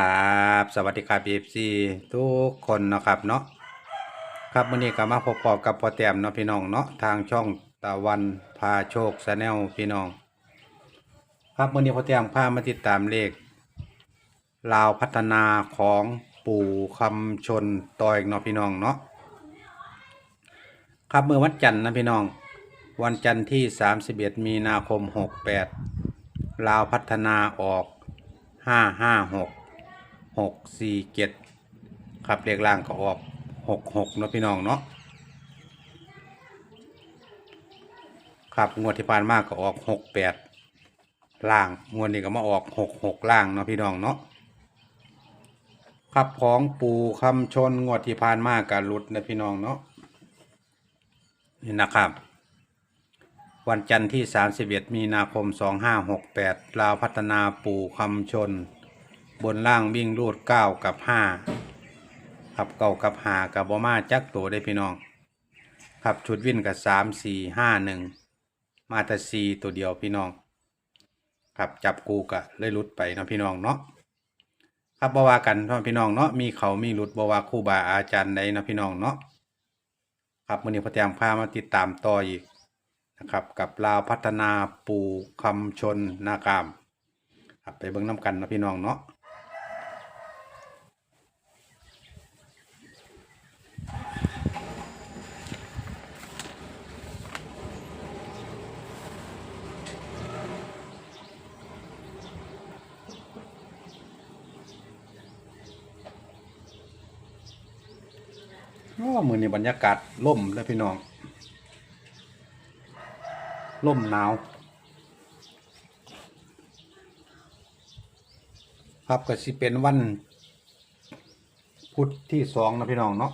ครับสวัสดีครับ FC ทุกคนนะครับเนาะครับวันนี้ก็มาพบกับพอแต้มเนาะพี่น้องเนาะทางช่องตะวันพาโชคชาแนลพี่น้อง ครับวันนี้พอแต้มพามาติดตามเลขลาวพัฒนาของปู่คำชนต่อยเนาะพี่น้องเนาะครับเมื่อวันจันทร์นะพี่น้อง วันจันทร์ที่ 31 มีนาคม 68 ลาวพัฒนาออกห้า หกสี่เจ็ดครับเลขล่างก็ออกหกหกเนาะพี่น้องเนาะครับงวดที่ผ่านมาก็ออกหกแปดล่างงวดนี้ก็มาออกหกหกล่างเนาะพี่น้องเนาะครับของปูคำชนงวดที่ผ่านมาการลุดนะพี่น้องเนาะนี่นะครับ วันจันทร์ที่ 31 มีนาคม 2568ลาวพัฒนาปู่คำชน บนล่างวิ่งรูด9กับ5ครับเก้ากับหากับบอมาจักตัวได้พี่น้อง ครับชุดวิ่นกับ3 4 5 1มาแต่4ตัวเดียวพี่น้อง ครับจับกูกะเลยหลุดไปเนาะพี่น้องเนาะครับบว่ากันพ่อพี่น้องเนาะมีเขามีหลุดบว่าคู่บาอาจารย์ใดเนาะพี่น้องเนาะครับมือนี้พอแตงพามาติดตามต่ออีกนะครับกับลาวพัฒนาปูคำชนนากามครับไปเบิ่งน้ำกันนะพี่น้องเนาะ อ้มือนี่บรรยากาศล่มเลยพี่น้องล่มหนาวครับก็สิเป็นวัน พุธที่สองนะพี่น้องเนาะ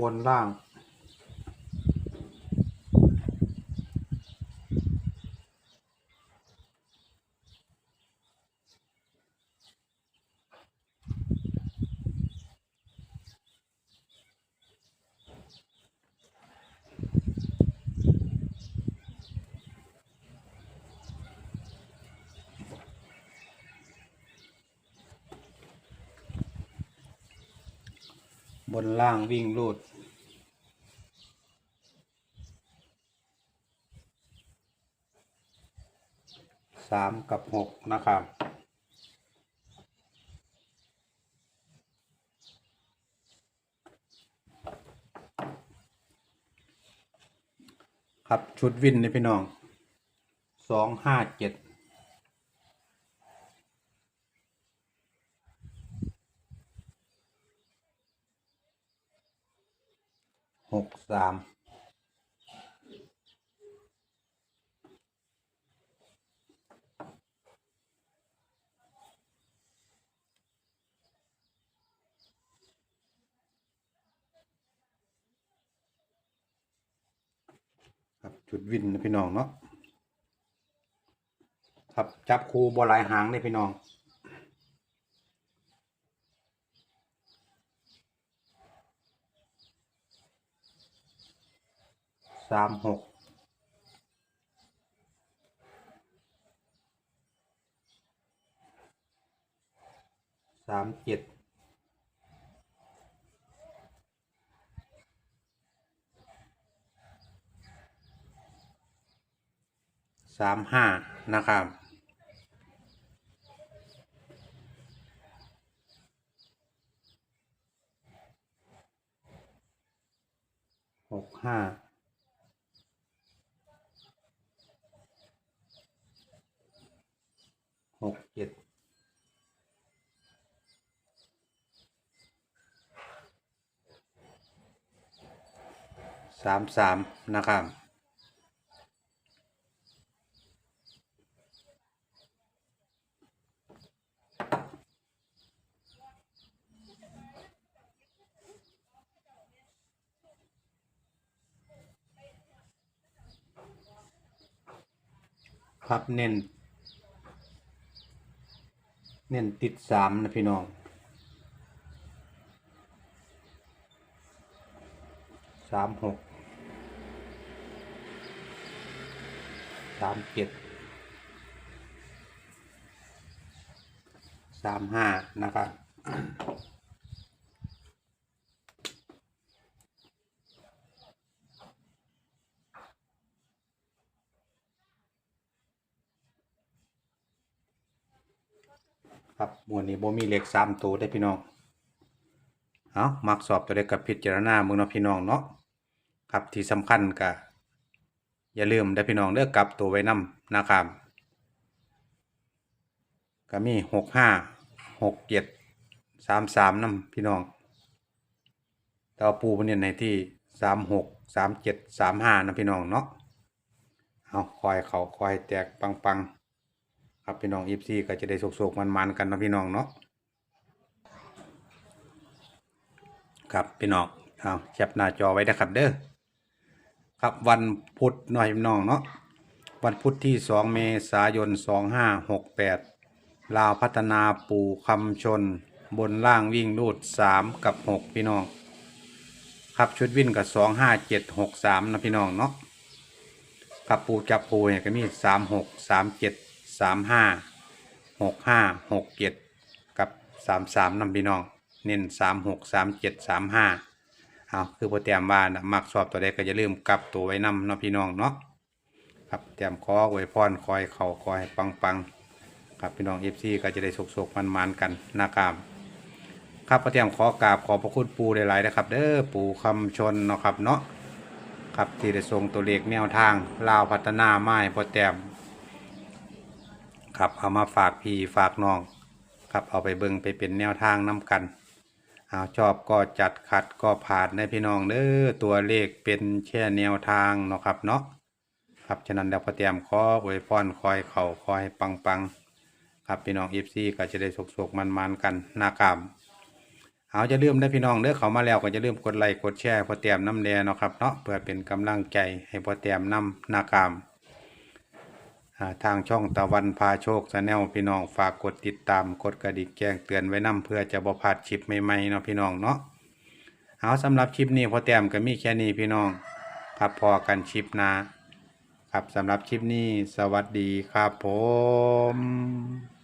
บนล่าง บนล่างวิ่งรูด สามกับหกนะครับครับชุดวินนี่พี่น้องสองห้าเจ็ดหกสาม จุดวินนะพี่น้องเนาะครับจับคูบอลายหางได้พี่น้อง สามหกสามเจ็ด สามห้านะครับ หกห้าหกเจ็ดสามสามนะครับ ครับเน้น เน้นติดสามนะพี่น้องสามหกสามเจ็ดสามห้านะครับ ครับห มวดนี้บ่มีเลขสามตัวได้พี่น้อง เอามักสอบตัวเลขกับพิจารณาเมืองเนาะพี่น้องเนาะครับที่สำคัญก็อย่าลืมได้พี่น้องเลือกกลับตัวไว้นำนะครับก็มีหกห้าหกเจ็ดสามสามนำพี่น้องแต่ว่าปูเพิ่นเน้นในที่สามหกสามเจ็ดสามห้านะพี่น้องเนาะเอาคอยเขาคอยแตกปังๆ ครับพี่น้องอีฟซีก็จะได้สุกๆมันๆกันเนาะพี่น้องเนาะครับพี่น้องเอาแคปหน้าจอไว้นะครับเด้อครับวันพุธหน่อยพี่น้องเนาะวันพุธที่ 2 เมษายน 2568 ลาวพัฒนาปู่คำชน บนล่างวิ่งรูด 3 กับ 6 พี่น้อง ครับชุดวิ่นกับ 25763 นะพี่น้องเนาะกับปูจับปูเนี่ยก็มีสามหก สามห้าหกห้าหกเจ็ดกับสามสามนำพี่น้อง เน้นสามหกสามเจ็ดสามห้าเอาคือโปรแตมว่านะมักสอบตัวใดก็จะลืมกลับตัวไว้นำเนาะพี่น้องเนาะครับแตมคอไว้พรคอยเข่าคอยปังปังๆครับพี่น้องเอฟซีก็จะได้สุกๆมันๆกันนะครับครับพระเตรียมขอกราบขอพระคุณปูหลายๆนะครับ เด้อปูคำชนเนาะครับเนาะครับที่ได้ส่งตัวเลขแนวทางลาวพัฒนาไม้พอแต้ม ครับเอามาฝากพี่ฝากน้องครับเอาไปเบิ่งไปเป็นแนวทางน้กันเอาชอบก็จัดขัดก็ผ่านในพี่น้องเด้อตัวเลขเป็นแค่แนวทางเนาะครับเนาะครับฉะนั้นแล้วพอแต้มขออวยพรคอยเข่าคอยปังปังๆครับพี่น้องเอฟซีก็จะได้สุกๆมันๆกันนะครับเอาจะลืมได้พี่น้องเด้อเขามาแล้วก็จะลืมกดไลค์กดแชร์พอเตรียมน้ำแดงเนาะครับเนาะเพื่อเป็นกำลังใจให้พอเตรียมน้ำนากาม ทางช่องตะวันพาโชคชาแนลพี่น้องฝากกดติดตามกดกระดิ่งแจ้งเตือนไว้นํเพื่อจะบ่พลาดคลิปใหม่ๆเนาะพี่น้องเนาะเอาสำหรับคลิปนี้พอแต้มก็มีแค่นี้พี่น้องครับพอกันคลิปนะครับสำหรับคลิปนี้สวัสดีครับผม